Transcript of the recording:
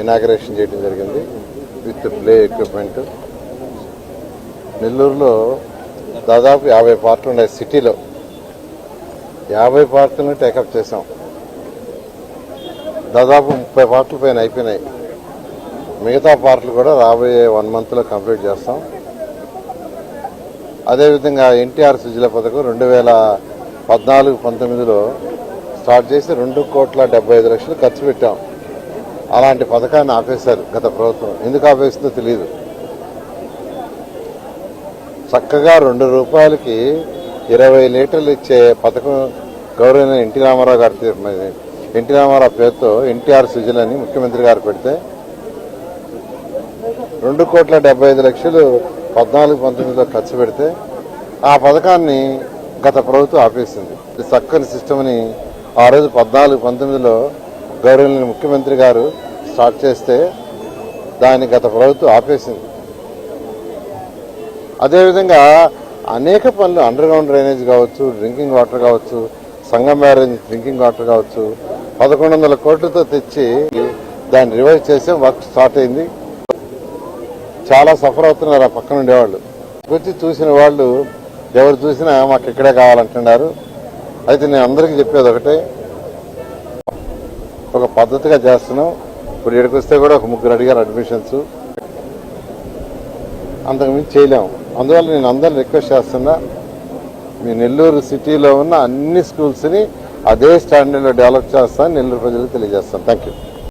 Inauguration చేయడం జరిగింది. With play equipment నెల్లూరులో దాదాపు యాభై పార్కులు ఉన్నాయి సిటీలో. యాభై పార్కులను టేకప్ చేసాం దాదాపు ముప్పై పార్కుల పైన అయిపోయినాయి. మిగతా పార్కులు కూడా రాబోయే వన్ మంత్లో కంప్లీట్ చేస్తాం. అదేవిధంగా ఎన్టీఆర్ సుజల పథకం రెండు వేల పద్నాలుగు పంతొమ్మిదిలో స్టార్ట్ చేసి రెండు కోట్ల డెబ్బై ఐదు లక్షలు ఖర్చు పెట్టాం. అలాంటి పథకాన్ని ఆపేశారు గత ప్రభుత్వం. ఎందుకు ఆపేసిందో తెలియదు చక్కగా రెండు రూపాయలకి ఇరవై లీటర్లు ఇచ్చే పథకం గౌరవైన ఎన్టీ రామారావు గారి తీ- ఎన్టీ రామారావు పేరుతో ఎన్టీఆర్ సుజలని అని ముఖ్యమంత్రి గారు పెడితే రెండు కోట్ల డెబ్బై ఐదు లక్షలు పద్నాలుగు పంతొమ్మిదిలో ఖర్చు పెడితే ఆ పథకాన్ని గత ప్రభుత్వం ఆపేసింది. చక్కని సిస్టమ్ని ఆ రోజు పద్నాలుగు పంతొమ్మిదిలో గౌరవనీయ ముఖ్యమంత్రి గారు స్టార్ట్ చేస్తే దాన్ని గత ప్రభుత్వం ఆపేసింది. అదేవిధంగా అనేక పనులు అండర్ గ్రౌండ్ డ్రైనేజ్ కావచ్చు డ్రింకింగ్ వాటర్ కావచ్చు సంగం బ్యారేజ్ డ్రింకింగ్ వాటర్ కావచ్చు పదకొండు వందల కోట్లతో తెచ్చి దాన్ని రివైజ్ చేసే వర్క్ స్టార్ట్ అయింది. చాలా సఫర్ అవుతున్నారు ఆ పక్కన ఉండేవాళ్ళు. వచ్చి చూసిన వాళ్ళు ఎవరు చూసినా మాకు ఇక్కడే కావాలంటున్నారు. అయితే నేను అందరికీ చెప్పేది ఒకటే ఒక పద్ధతిగా చేస్తున్నాం. ఇప్పుడు ఇక్కడికి వస్తే కూడా ఒక ముగ్గురు అడిగారు అడ్మిషన్స్ అంతకుమించి చేయలేము. అందువల్ల నేను అందరిని రిక్వెస్ట్ చేస్తున్నా మీ నెల్లూరు సిటీలో ఉన్న అన్ని స్కూల్స్ని అదే స్టాండర్డ్లో డెవలప్ చేస్తాను నెల్లూరు ప్రజలకు తెలియజేస్తాను. Thank you